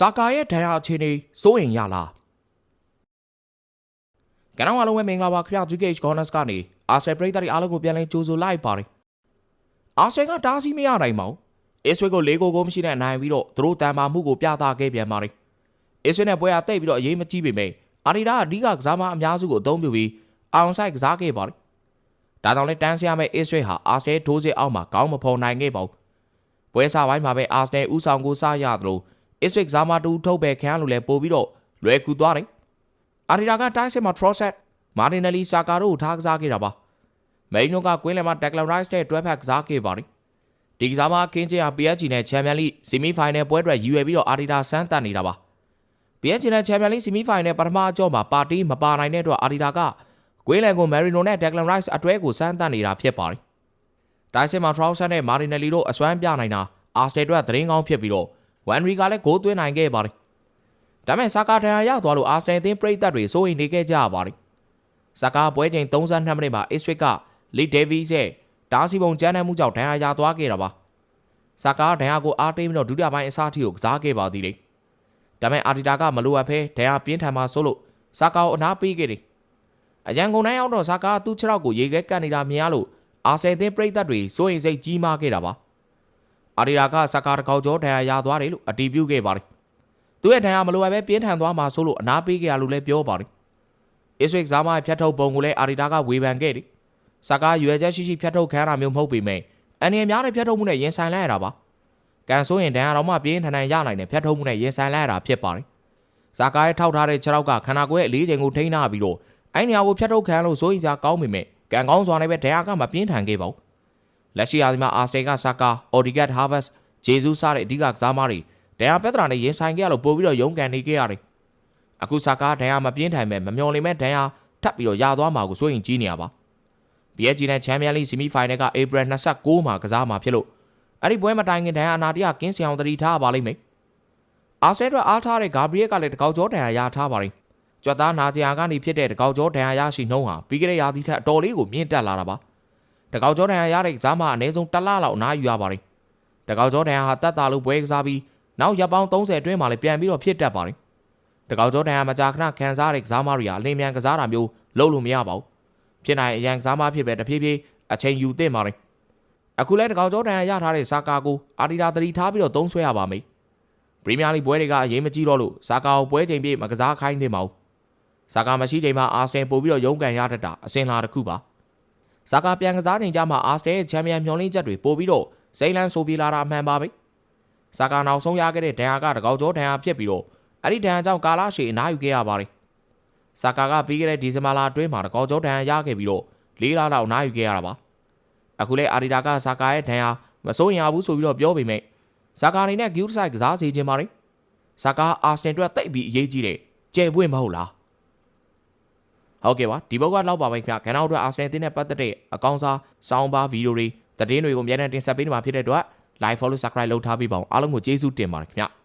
စာကာရဲ့ဒဏ်ရာအခြေအနေစိုးရင်ရလားကနောင်အားလုံးပဲမင်္ဂလာပါခင်ဗျာ GH Corners ကနေအာဆယ်ပရိသတ်တွေအားလုံးကိုပြန်လည်ကြိုဆိုလိုက်ပါတယ်အာဆယ်ကတားဆီးမရနိုင်ပါဘူးအစ္စရေးကို၄ကိုကိုမရှိတဲ့အနိုင်ပြီးတော့သူတို့တန်မာမှုကိုပြသခဲ့ပြန်ပါတယ်အစ္စရေးနဲ့ပွဲရတိတ်ပြီးတော့အရေးမကြီးပေမဲ့အာဒီဒါကအဓိကကစားမအများစုကိုအသုံးပြုပြီးအောင်ဆိုင်ကစားခဲ့ပါတယ်ဒါကြောင့်လဲတန်းစီရမယ့်အစ္စရေးဟာအာဆယ်ဒိုးစစ်အောက်မှာကောင်းမဖော်နိုင်ခဲ့ပါဘူးပွဲစားပိုင်းမှာပဲအာဆယ်ဥဆောင်ကိုစားရတယ်လို့ အစ်ဝစ်ဇာမာတူထုတ်ပဲခံရလို့လဲပို့ပြီးတော့လွယ်ကူသွားတယ်။အာဒီတာကတိုင်းစစ်မှာ Trosset မာတင်နယ်လီဆာကာတို့ထားကစားခဲ့တာပါ။မယ်ရီနိုကကွင်းလယ်မှာ Declan Rice နဲ့တွဲဖက်ကစားခဲ့ပါတယ်။ဒီကစားမှာကင်းချင်ဟာ PSG နဲ့ Champions League Semi Final ပွဲအတွက်ရည်ရွယ်ပြီးတော့အာဒီတာဆန်းတက်နေတာပါ။ PSG နဲ့ Champions League Semi Final ပထမအကြောမှာပါတီမပါနိုင်တဲ့အတွက်အာဒီတာကကွင်းလယ်ကို Marino နဲ့ Declan Rice အတွဲကိုဆန်းတက်နေတာဖြစ်ပါတယ်။တိုင်းစစ်မှာ Trosset နဲ့ Martinelli တို့အစွမ်းပြနိုင်တာ Arsenal တို့ကသတင်းကောင်းဖြစ်ပြီးတော့ ဝန်ရီကလည်းဂိုးသွင်းနိုင်ခဲ့ပါတယ်။ဒါပေမဲ့ဆာကာထံရသွားလို့အာဆနယ်အသင်းပရိသတ်တွေစိုးရိမ်နေခဲ့ကြရပါတယ်။ဆာကာပွဲချိန်32မိနစ်မှာအစ်ဝစ်ကလီဒေးဗီးရဲ့တားစီပုံကျန်းတဲ့မှုကြောင့်ဒဏ်ရာရသွားခဲ့တာပါ။ဆာကာဒဏ်ရာကိုအားတင်းပြီးတော့ဒုတိယပိုင်းအစားထိကိုကစားခဲ့ပါသေးတယ်။ဒါပေမဲ့အာဒီတာကမလိုအပ်ဘဲဒဏ်ရာပြင်းထန်မှဆိုလို့ဆာကာကိုအနာပေးခဲ့တယ်။အရန်ကုန်တိုင်းရောက်တော့ဆာကာသူ့ခြေထောက်ကိုရေခဲကပ်နေတာမြင်ရလို့အာဆယ်အသင်းပရိသတ်တွေစိုးရိမ်စိတ်ကြီးမားခဲ့တာပါ။ အာဒီရာကစကားတကောက်ကျော်ဒဏ်ရာရသွားတယ်လို့အတည်ပြုခဲ့ပါတယ်။သူ့ရဲ့ဒဏ်ရာမလိုအပ်ပဲပြင်းထန်သွားမှာဆိုလို့အနာပေးခဲ့ရလို့လည်းပြောပါတယ်။အစ္စဝစ်ဇာမာဖြတ်ထုတ်ပုံကိုလည်းအာဒီတာကဝေဖန်ခဲ့တယ်။စကားရွယ်ချက်ရှိရှိဖြတ်ထုတ်ခံရတာမျိုးမဟုတ်ပေမဲ့အန်ရများတဲ့ဖြတ်ထုတ်မှုနဲ့ရင်ဆိုင်လိုက်ရတာပါ။ကန်ဆိုရင်ဒဏ်ရာတော့မှပြင်းထန်ထန်ရနိုင်တဲ့ဖြတ်ထုတ်မှုနဲ့ရင်ဆိုင်လိုက်ရတာဖြစ်ပါတယ်။ဇာကာရဲ့ထောက်ထားတဲ့ခြေထောက်ကခန္ဓာကိုယ်ရဲ့အလေးချိန်ကိုထိန်းထားပြီးတော့အဲ့နေရာကိုဖြတ်ထုတ်ခံလို့စိုးရိမ်စရာကောင်းပေမဲ့ကန်ကောင်းစွာနဲ့ပဲဒဏ်ရာကမပြင်းထန်ခဲ့ပါဘူး။ လက်ရှိအားဒီမှာအာစတေကဆာကာအော်ဒီဂတ်ဟာဗတ်ဂျေဇူးစတဲ့အဓိကကစားမတွေဒဏ်ရာပြဿနာနဲ့ရင်ဆိုင်ခဲ့ရလို့ပို့ပြီးတော့ရုန်းကန်နေခဲ့ရတယ်။အခုဆာကာဒဏ်ရာမပြင်းထန်မဲ့မမျော်လင့်မဲ့ဒဏ်ရာထပ်ပြီးတော့ရသွားမှာကိုစိုးရင်ကြီးနေရပါ။ PSG နဲ့ Champions League Semi Final က April 29မှာကစားမှာဖြစ်လို့အဲ့ဒီပွဲမတိုင်ခင်ဒဏ်ရာအနာတရကင်းစင်အောင်တတိထားပါလိမ့်မယ်။အာဆယ်အတွက်အားထားတဲ့ဂါဘရီယက်ကလည်းတကောက်ကျော်ဒဏ်ရာရထားပါလိမ့်။ကြွက်သားနာကျင်ယာကနေဖြစ်တဲ့တကောက်ကျော်ဒဏ်ရာရရှိနှုံးဟာပြီးကြတဲ့ရာသီထက်အတော်လေးကိုမြင့်တက်လာတာပါ။ တကောက်ကျော်ဒဏ်ရာရတဲ့ကစားမအနည်းဆုံးတစ်လလောက်အနားယူရပါလိမ့်။တကောက်ကျော်ဒဏ်ရာဟာတက်တာလို့ပွဲကစားပြီးနောက်ရပ်ပေါင်း30အတွင်းမှာလည်းပြန်ပြီးတော့ဖြစ်တတ်ပါလိမ့်။တကောက်ကျော်ဒဏ်ရာမကြာခဏခံစားတဲ့ကစားမတွေဟာအလင်းမြန်ကစားတာမျိုးလုပ်လို့မရပါဘူး။ဖြစ်နိုင်အရန်ကစားမဖြစ်ပဲတဖြည်းဖြည်းအချိန်ယူသင့်ပါလိမ့်။အခုလဲတကောက်ကျော်ဒဏ်ရာရထားတဲ့စာကာကိုအာဒီတာတတိထားပြီးတော့သုံးဆွဲရပါမယ်။ပရီးမီးယားလိပွဲတွေကအရေးမကြီးတော့လို့စာကာကိုပွဲချိန်ပြည့်မကစားခိုင်းသင့်ပါဘူး။စာကာမရှိချိန်မှာအာစနယ်ပို့ပြီးတော့ရုန်းကန်ရတတ်တာအစင်လာတစ်ခုပါ။ စာကာပြန်ကစားချိန်ကြမှာအာစနယ်ရဲ့ချန်ပီယံမျှော်လင့်ချက်တွေပို့ပြီးတော့စိန်လန်းဆိုပြေလာတာအမှန်ပါပဲ။စာကာနောက်ဆုံးရခဲ့တဲ့ဒဏ်ရာကတကောက်ကျော်ဒဏ်ရာဖြစ်ပြီးတော့အဲ့ဒီဒဏ်ရာကြောင့်ကာလာရှည်အနားယူခဲ့ရပါတယ်။စာကာကပြီးခဲ့တဲ့ဒီဇင်ဘာလအတွင်းမှာတကောက်ကျော်ဒဏ်ရာရခဲ့ပြီးတော့လေးလလောက်အနားယူခဲ့ရတာပါ။အခုလဲအာဒီတာကစာကာရဲ့ဒဏ်ရာမစိုးရင်ရဘူးဆိုပြီးတော့ပြောပေမဲ့ဇာကာနေနဲ့ဂယူးဆိုင်ကစားစီခြင်းပါတယ်။ဇာကာအာဆင်အတွက်တိတ်ပြီးအရေးကြီးတယ်။ကျယ်ပွင့်မဟုတ်လား။ ဟုတ်ကဲ့ပါဒီဘုတ်ကလောက်ပါပဲခင်ဗျာ။ခဏတော့အာဆင်တင်းနဲ့ပတ်သက်တဲ့အကောင်းစားစောင်းပါဗီဒီယိုတွေသတင်းတွေကိုအများနဲ့တင်ဆက်ပေးနေမှာဖြစ်တဲ့အတွက် like follow subscribe လုပ်ထားပေးပါအောင်အားလုံးကိုကျေးဇူးတင်ပါတယ်ခင်ဗျာ။